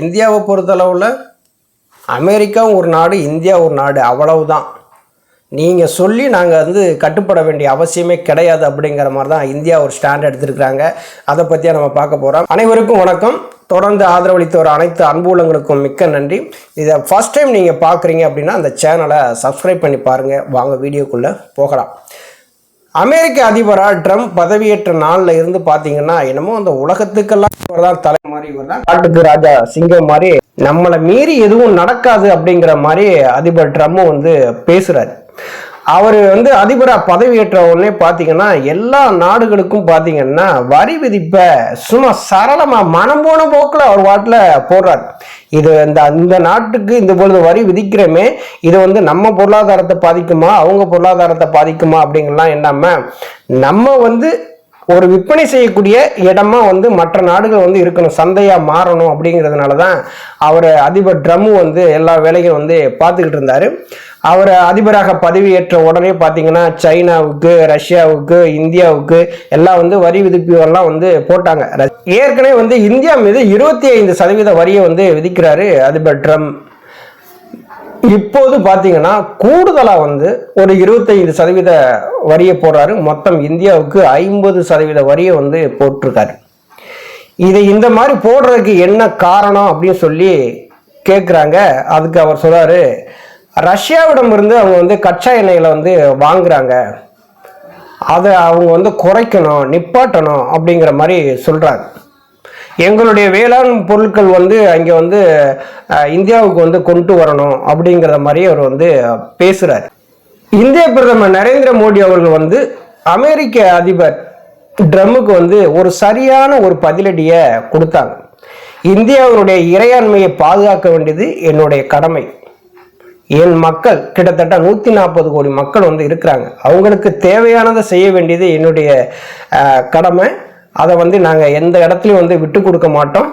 இந்தியாவை பொறுத்தளவில் அமெரிக்கா ஒரு நாடு இந்தியா ஒரு நாடு அவ்வளவுதான். நீங்கள் சொல்லி நாங்கள் வந்து கட்டுப்பட வேண்டிய அவசியமே கிடையாது அப்படிங்கிற மாதிரி தான் இந்தியா ஒரு ஸ்டாண்ட் எடுத்திருக்கிறாங்க. அதை பற்றியா நம்ம பார்க்க போகிறோம் அனைவருக்கும் வணக்கம். தொடர்ந்து ஆதரவளித்து வர அனைத்து அன்புலங்களுக்கும் மிக்க நன்றி. இதை ஃபஸ்ட் டைம் நீங்கள் பார்க்குறீங்க அப்படின்னா அந்த சேனலை சப்ஸ்கிரைப் பண்ணி பாருங்கள் வாங்க வீடியோக்குள்ளே போகலாம். அமெரிக்க அதிபராக ட்ரம்ப் பதவியேற்ற நாளில் இருந்து பார்த்தீங்கன்னா என்னமோ அந்த உலகத்துக்கெல்லாம் தான் தலை மாதிரி இவர் தான் காட்டுக்கு ராஜா சிங்கம் மாதிரி. நம்மளை மீறி எதுவும் நடக்காது அப்படிங்கிற மாதிரி அதிபர் ட்ரம்ப் வந்து பேசுறாரு. அவர் வந்து அதிபராக பதவியேற்ற உடனே பார்த்தீங்கன்னா எல்லா நாடுகளுக்கும் பார்த்தீங்கன்னா வரி விதிப்பை சும்மா சரளமாக மனம் போன போக்கில் அவர் வாட்டில் போடுறார். இது இந்த இந்த நாட்டுக்கு இந்த பொழுது வரி விதிக்கிறோமே இது வந்து நம்ம பொருளாதாரத்தை பாதிக்குமா அவங்க பொருளாதாரத்தை பாதிக்குமா அப்படிங்கலாம் என்னாம நம்ம வந்து ஒரு விற்பனை செய்யக்கூடிய இடமா வந்து மற்ற நாடுகள் வந்து இருக்கணும் சந்தையாக மாறணும் அப்படிங்கிறதுனால தான் அவர் அதிபர் ட்ரம்மு வந்து எல்லா வேலையும் வந்து பார்த்துக்கிட்டு இருந்தார். அவர் அதிபராக பதவியேற்ற உடனே பார்த்தீங்கன்னா சைனாவுக்கு ரஷ்யாவுக்கு இந்தியாவுக்கு எல்லாம் வந்து வரி விதிப்புகள்லாம் வந்து போட்டாங்க. ஏற்கனவே வந்து இந்தியா மீது இருபத்தி ஐந்து சதவீத வரியை வந்து விதிக்கிறாரு அதிபர் ட்ரம்ப். இப்போது பார்த்தீங்கன்னா கூடுதலாக வந்து ஒரு இருபத்தைந்து சதவீத வரியை போடுறாரு. மொத்தம் இந்தியாவுக்கு ஐம்பது சதவீத வரியை வந்து போட்டிருக்காரு. இதை இந்த மாதிரி போடுறதுக்கு என்ன காரணம் அப்படின்னு சொல்லி கேட்குறாங்க அதுக்கு அவர் சொல்கிறாரு ரஷ்யாவிடம் இருந்து அவங்க வந்து கச்சா எண்ணெயில் வந்து வாங்குறாங்க. அதை அவங்க வந்து குறைக்கணும் நிப்பாட்டணும் அப்படிங்கிற மாதிரி சொல்கிறாங்க எங்களுடைய வேளாண் பொருட்கள் வந்து அங்கே வந்து இந்தியாவுக்கு வந்து கொண்டு வரணும் அப்படிங்கிற மாதிரி அவர் வந்து பேசுகிறார் இந்திய பிரதமர் நரேந்திர மோடி அவர்கள் வந்து அமெரிக்க அதிபர் ட்ரம்முக்கு வந்து ஒரு சரியான ஒரு பதிலடியை கொடுத்தாங்க. இந்தியாவுடைய இறையாண்மையை பாதுகாக்க வேண்டியது என்னுடைய கடமை. என் மக்கள் கிட்டத்தட்ட நூற்றி நாற்பது கோடி மக்கள் வந்து இருக்கிறாங்க. அவங்களுக்கு தேவையானதை செய்ய வேண்டியது என்னுடைய கடமை. அதை வந்து நாங்கள் எந்த இடத்துலையும் வந்து விட்டு கொடுக்க மாட்டோம்.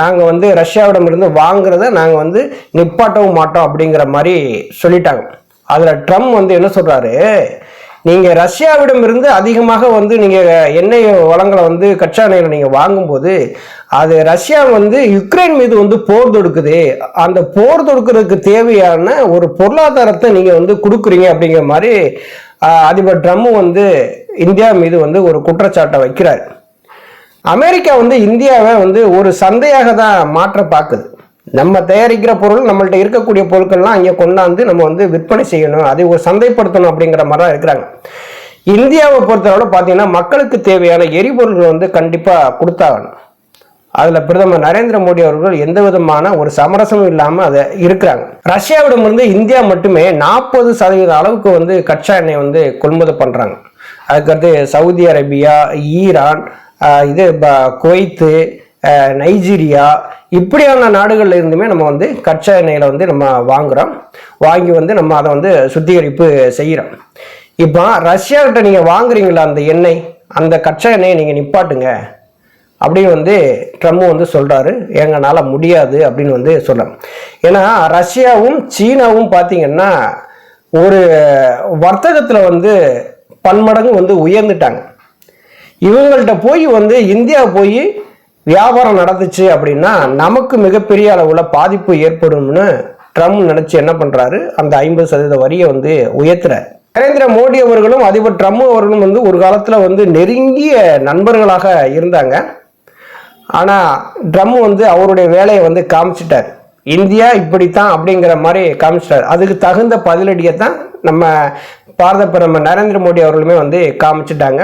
நாங்கள் வந்து ரஷ்யாவிடமிருந்து வாங்குறத நாங்கள் வந்து நிப்பாட்டவும் மாட்டோம் அப்படிங்கிற மாதிரி சொல்லிட்டாங்க. அதில் ட்ரம்ப் வந்து என்ன சொல்கிறாரு நீங்கள் ரஷ்யாவிடமிருந்து அதிகமாக வந்து நீங்கள் எண்ணெய் வளங்களை வந்து கச்சா எண்ணெயில் நீங்கள் வாங்கும்போது அது ரஷ்யா வந்து யுக்ரைன் மீது வந்து போர் தொடுக்குது. அந்த போர் தொடுக்கிறதுக்கு தேவையான ஒரு பொருளாதாரத்தை நீங்கள் வந்து கொடுக்குறீங்க அப்படிங்கிற மாதிரி அதிபர் ட்ரம்ப் வந்து இந்தியா மீது வந்து ஒரு குற்றச்சாட்டை வைக்கிறார். அமெரிக்கா வந்து இந்தியாவை வந்து ஒரு சந்தையாக தான் மாற்ற பார்க்குது. நம்ம தயாரிக்கிற பொருள் நம்மள்ட்ட இருக்கக்கூடிய பொருட்கள்லாம் அங்கே கொண்டாந்து நம்ம வந்து விற்பனை செய்யணும் அதை ஒரு சந்தைப்படுத்தணும் அப்படிங்கிற மாதிரி தான் இருக்கிறாங்க. இந்தியாவை பொறுத்தளவில் பார்த்தீங்கன்னா மக்களுக்கு தேவையான எரிபொருள்கள் வந்து கண்டிப்பாக கொடுத்தாகணும். அதில் பிரதமர் நரேந்திர மோடி அவர்கள் எந்த விதமான ஒரு சமரசமும் இல்லாமல் அதை இருக்கிறாங்க. ரஷ்யாவிடமிருந்து இந்தியா மட்டுமே நாற்பது சதவீத அளவுக்கு வந்து கச்சா எண்ணெய் வந்து கொள்முதல் பண்ணுறாங்க அதுக்கடுத்து சவுதி அரேபியா ஈரான் இது குவைத்து நைஜீரியா இப்படியான நாடுகளில் இருந்துமே நம்ம வந்து கச்சா எண்ணெயில் வந்து நம்ம வாங்குகிறோம் வாங்கி வந்து நம்ம அதை வந்து சுத்திகரிப்பு செய்கிறோம் இப்போ ரஷ்யாக்கிட்ட நீங்கள் வாங்குறீங்களா அந்த எண்ணெய்? அந்த கச்சா எண்ணெயை நீங்கள் நிப்பாட்டுங்க. அப்படின்னு வந்து ட்ரம்ப் வந்து சொல்கிறாரு எங்களால் முடியாது அப்படின்னு வந்து சொல்ல ஏன்னா ரஷ்யாவும் சீனாவும் பார்த்தீங்கன்னா ஒரு வர்த்தகத்தில் வந்து பன்மடங்கு வந்து உயர்ந்துட்டாங்க. இவங்கள்ட்ட போய் வந்து இந்தியா போய் வியாபாரம் நடந்துச்சு அப்படின்னா நமக்கு மிகப்பெரிய அளவில் பாதிப்பு ஏற்படும்னு ட்ரம்ப் நினச்சி என்ன பண்ணுறாரு அந்த ஐம்பது சதவீத வரியை வந்து உயர்த்துறாரு நரேந்திர மோடி அவர்களும் அதிபர் ட்ரம்ப் அவர்களும் வந்து ஒரு காலத்தில் வந்து நெருங்கிய நண்பர்களாக இருந்தாங்க. ஆனால் ட்ரம் வந்து அவருடைய வேலையை வந்து காமிச்சிட்டார். இந்தியா இப்படித்தான் அப்படிங்கிற மாதிரி காமிச்சிட்டார். அதுக்கு தகுந்த பதிலடியை தான் நம்ம பாரத பிரதமர் நரேந்திர மோடி அவர்களுமே வந்து காமிச்சிட்டாங்க.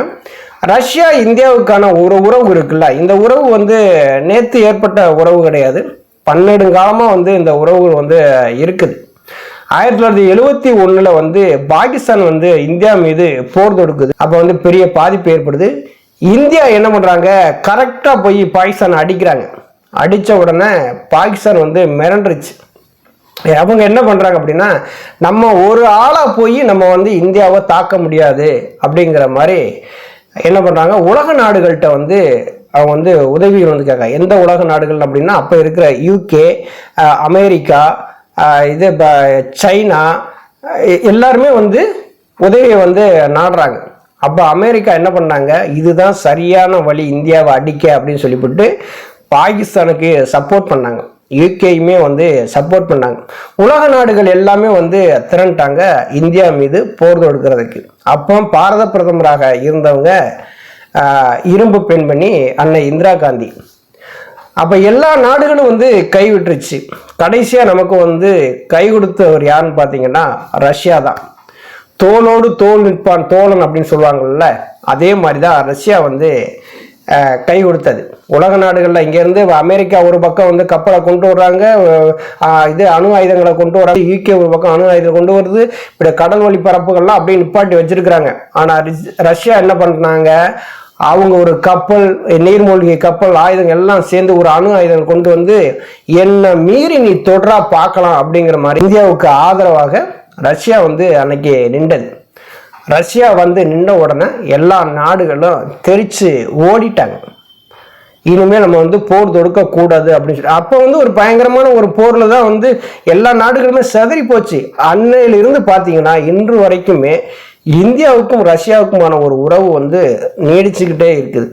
ரஷ்யா இந்தியாவுக்கான ஒரு உறவு இருக்குல்ல? இந்த உறவு வந்து நேற்று ஏற்பட்ட உறவு கிடையாது. பன்னெடுங்காலமாக வந்து இந்த உறவுகள் வந்து இருக்குது. ஆயிரத்தி தொள்ளாயிரத்தி எழுவத்தி ஒன்றில் வந்து பாகிஸ்தான் வந்து இந்தியா மீது போர் தொடுக்குது. அப்போ வந்து பெரிய பாதிப்பு ஏற்படுது. இந்தியா என்ன பண்ணுறாங்க கரெக்டாக போய் பாகிஸ்தான் அடிக்கிறாங்க. அடித்த உடனே பாகிஸ்தான் வந்து மிரண்டுருச்சு. அவங்க என்ன பண்ணுறாங்க அப்படின்னா நம்ம ஒரு ஆளாக போய் நம்ம வந்து இந்தியாவை தாக்க முடியாது அப்படிங்கிற மாதிரி என்ன பண்ணுறாங்க உலக நாடுகள்கிட்ட வந்து அவங்க வந்து உதவிகள் வந்து கேட்க எந்த உலக நாடுகள் அப்படின்னா அப்போ இருக்கிற யூகே அமெரிக்கா இது இப்போ சைனா எல்லாருமே வந்து உதவியை வந்து நாடுறாங்க. அப்போ அமெரிக்கா என்ன பண்ணாங்க இதுதான் சரியான வழி இந்தியாவை அடிக்க அப்படின்னு சொல்லிவிட்டு பாகிஸ்தானுக்கு சப்போர்ட் பண்ணாங்க. யூகேயுமே வந்து சப்போர்ட் பண்ணாங்க. உலக நாடுகள் எல்லாமே வந்து திரண்டாங்க இந்தியா மீது போர் தொடுக்கிறதுக்கு. அப்போ பாரத பிரதமராக இருந்தவங்க இரும்பு பெண்மணி அன்னை இந்திரா காந்தி. அப்போ எல்லா நாடுகளும் வந்து கைவிட்டுருச்சு. கடைசியாக நமக்கு வந்து கை கொடுத்தவர் யாருன்னு பார்த்தீங்கன்னா ரஷ்யா தான். தோளோடு தோல் நிற்பான் தோழன் அப்படின்னு சொல்லுவாங்கல்ல அதே மாதிரி தான் ரஷ்யா வந்து கை கொடுத்தது. உலக நாடுகளில் இங்கேருந்து அமெரிக்கா ஒரு பக்கம் வந்து கப்பலை கொண்டு வர்றாங்க இது அணு ஆயுதங்களை கொண்டு வராங்க யூகே ஒரு பக்கம் அணு ஆயுதம் கொண்டு வருது இப்படி கடல் வழி பரப்புகள்லாம் அப்படியே நிப்பாட்டி வச்சிருக்கிறாங்க. ஆனால் ரஷ்யா என்ன பண்ணாங்க அவங்க ஒரு கப்பல் நீர்மூழ்கி கப்பல் ஆயுதங்கள் எல்லாம் சேர்ந்து ஒரு அணு ஆயுதம் கொண்டு வந்து என்னை மீறி நீ தொடரா பார்க்கலாம் அப்படிங்கிற மாதிரி இந்தியாவுக்கு ஆதரவாக ரஷ்யா வந்து அன்னைக்கு நின்றது. ரஷ்யா வந்து நின்ற உடனே எல்லா நாடுகளும் தெரிச்சு ஓடிட்டாங்க. இனிமேல் நம்ம வந்து போர் தொடுக்கக்கூடாது அப்படின்னு சொல்லி. அப்போ வந்து ஒரு பயங்கரமான ஒரு போரில் தான் வந்து எல்லா நாடுகளுமே செதறி போச்சு. அன்னையிலிருந்து பார்த்தீங்கன்னா இன்று வரைக்குமே இந்தியாவுக்கும் ரஷ்யாவுக்குமான ஒரு உறவு வந்து நீடிச்சுக்கிட்டே இருக்குது.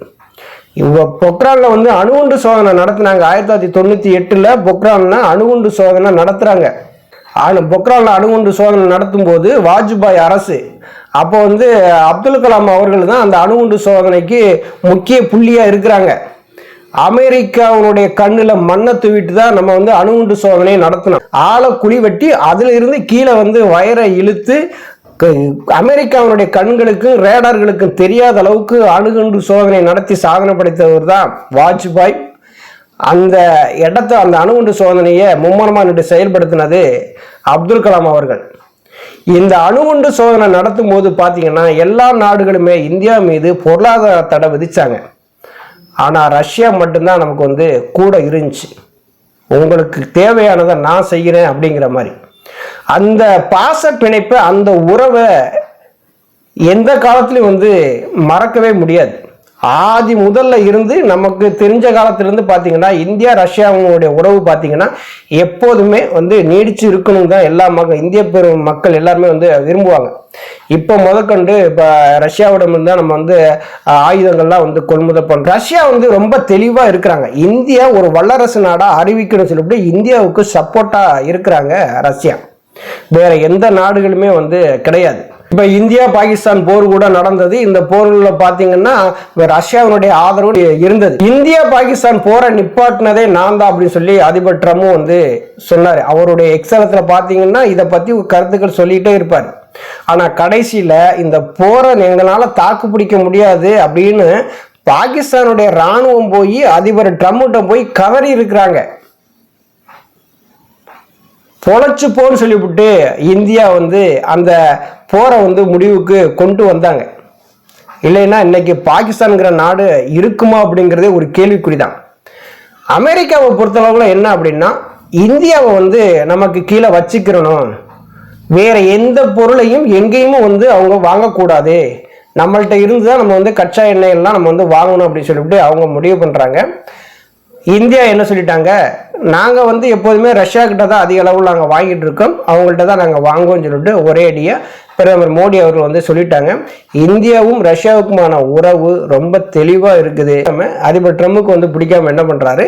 இவ பொக்ரானில் வந்து அணுகுண்டு சோதனை நடத்தினாங்க. ஆயிரத்தி தொள்ளாயிரத்தி தொண்ணூற்றி எட்டில் பொக்ரானில் அணுகுண்டு சோதனை நடத்துகிறாங்க ஆனால் பொக்ரானில் அணுகுண்டு சோதனை நடத்தும் போது வாஜ்பாய் அரசு அப்போ வந்து அப்துல் கலாம் அவர்கள் தான் அந்த அணுகுண்டு சோதனைக்கு முக்கிய புள்ளியாக இருக்கிறாங்க. அமெரிக்காவுடைய கண்ணில் மண்ணை தூவிட்டு தான் நம்ம வந்து அணுகுண்டு சோதனையை நடத்தணும் ஆளை குழி வெட்டி அதுல இருந்து கீழே வந்து வயரை இழுத்து அமெரிக்காவினுடைய அமெரிக்காவுடைய கண்களுக்கும் ரேடார்களுக்கும் தெரியாத அளவுக்கு அணுகுண்டு சோதனை நடத்தி சாதனை படைத்தவர் தான் வாஜ்பாய். அந்த இடத்த அந்த அணுகுண்டு சோதனையை மும்முரமாக நின்று செயல்படுத்தினது அப்துல் கலாம் அவர்கள். இந்த அணுகுண்டு சோதனை நடத்தும் போது பார்த்தீங்கன்னா எல்லா நாடுகளுமே இந்தியா மீது பொருளாதார தடை விதிச்சாங்க. ஆனால் ரஷ்யா மட்டும்தான் நமக்கு வந்து கூட இருந்துச்சு. உங்களுக்கு தேவையானதை நான் செய்கிறேன் அப்படிங்கிற மாதிரி. அந்த பாச பிணைப்பை அந்த உறவை எந்த காலத்துலையும் வந்து மறக்கவே முடியாது. ஆதி முதல்ல இருந்து நமக்கு தெரிஞ்ச காலத்திலிருந்து பார்த்தீங்கன்னா இந்தியா ரஷ்யாவுடைய உறவு பார்த்தீங்கன்னா எப்போதுமே வந்து நீடிச்சு இருக்கணும் தான் எல்லா மக்கள் இந்திய பெரும் மக்கள் எல்லாருமே வந்து விரும்புவாங்க. இப்போ முதற்கொண்டு இப்போ ரஷ்யாவிடம் இருந்தால் நம்ம வந்து ஆயுதங்கள்லாம் வந்து கொள்முதல் பண்ணுறோம் ரஷ்யா வந்து ரொம்ப தெளிவாக இருக்கிறாங்க. இந்தியா ஒரு வல்லரசு நாடாக அறிவிக்கணும்னு சொல்லிவிட்டு இந்தியாவுக்கு சப்போர்ட்டாக இருக்கிறாங்க ரஷ்யா. வேற எந்த நாடுகளுமே வந்து கிடையாது. இப்போ இந்தியா பாகிஸ்தான் போர் கூட நடந்தது. இந்த போர்ல பார்த்தீங்கன்னா ரஷ்யாவினுடைய ஆதரவு இருந்தது. இந்தியா பாகிஸ்தான் போரை நிப்பாட்டினதே நான் தான் அப்படின்னு சொல்லி அதிபர் ட்ரம்ப் வந்து சொன்னார். அவருடைய எக்ஸலத்தில் பார்த்தீங்கன்னா இதை பற்றி கருத்துக்கள் சொல்லிகிட்டே இருப்பார். ஆனால் கடைசியில் இந்த போரை எங்களால் தாக்கு பிடிக்க முடியாது அப்படின்னு பாகிஸ்தானுடைய ராணுவம் போய் அதிபர் ட்ரம்ப்கிட்ட போய் கதறி இருக்கிறாங்க. பொழைச்சு போன்னு சொல்லிவிட்டு இந்தியா வந்து அந்த போரை வந்து முடிவுக்கு கொண்டு வந்தாங்க. இல்லைன்னா இன்னைக்கு பாகிஸ்தான்ங்கிற நாடு இருக்குமா அப்படிங்கிறதே ஒரு கேள்விக்குறி தான் அமெரிக்காவை பொறுத்தளவுல என்ன அப்படின்னா இந்தியாவை வந்து நமக்கு கீழே வச்சுக்கிறணும். வேற எந்த பொருளையும் எங்கேயுமே வந்து அவங்க வாங்கக்கூடாது. நம்மள்ட்ட இருந்து தான் நம்ம வந்து கச்சா எண்ணெய் எல்லாம் நம்ம வந்து வாங்கணும் அப்படின்னு சொல்லிவிட்டு அவங்க முடிவு பண்ணுறாங்க இந்தியா என்ன சொல்லிட்டாங்க? நாங்கள் வந்து எப்போதுமே ரஷ்யா கிட்ட தான் அதிக அளவில் நாங்கள் வாங்கிட்டு இருக்கோம். அவங்கள்ட்ட தான் நாங்கள் வாங்குவோம்னு சொல்லிட்டு ஒரே அடியாக பிரதமர் மோடி அவர்கள் வந்து சொல்லிட்டாங்க. இந்தியாவும் ரஷ்யாவுக்குமான உறவு ரொம்ப தெளிவாக இருக்குது. நம்ம அதிபர் ட்ரம்புக்கு வந்து பிடிக்காம என்ன பண்ணுறாரு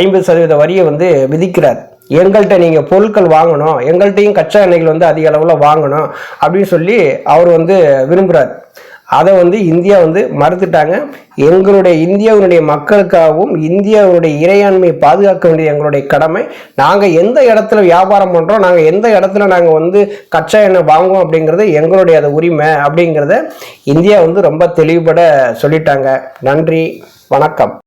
ஐம்பது சதவீத வரியை வந்து விதிக்கிறார். எங்கள்கிட்ட நீங்கள் பொருட்கள் வாங்கணும். எங்கள்கிட்டையும் கச்சா எண்ணெய்கள் வந்து அதிக அளவில் வாங்கணும் அப்படின்னு சொல்லி அவர் வந்து விரும்புகிறார் அதை வந்து இந்தியா வந்து மறுத்துட்டாங்க. எங்களுடைய இந்தியாவினுடைய மக்களுக்காகவும் இந்தியாவினுடைய இறையாண்மையை பாதுகாக்க வேண்டிய எங்களுடைய கடமை. நாங்கள் எந்த இடத்துல வியாபாரம் பண்ணுறோம் நாங்கள் எந்த இடத்துல நாங்கள் வந்து கச்சா எண்ணெய் வாங்குவோம் அப்படிங்கிறது எங்களுடைய அது உரிமை அப்படிங்கிறத இந்தியா வந்து ரொம்ப தெளிவுபட சொல்லிட்டாங்க. நன்றி வணக்கம்.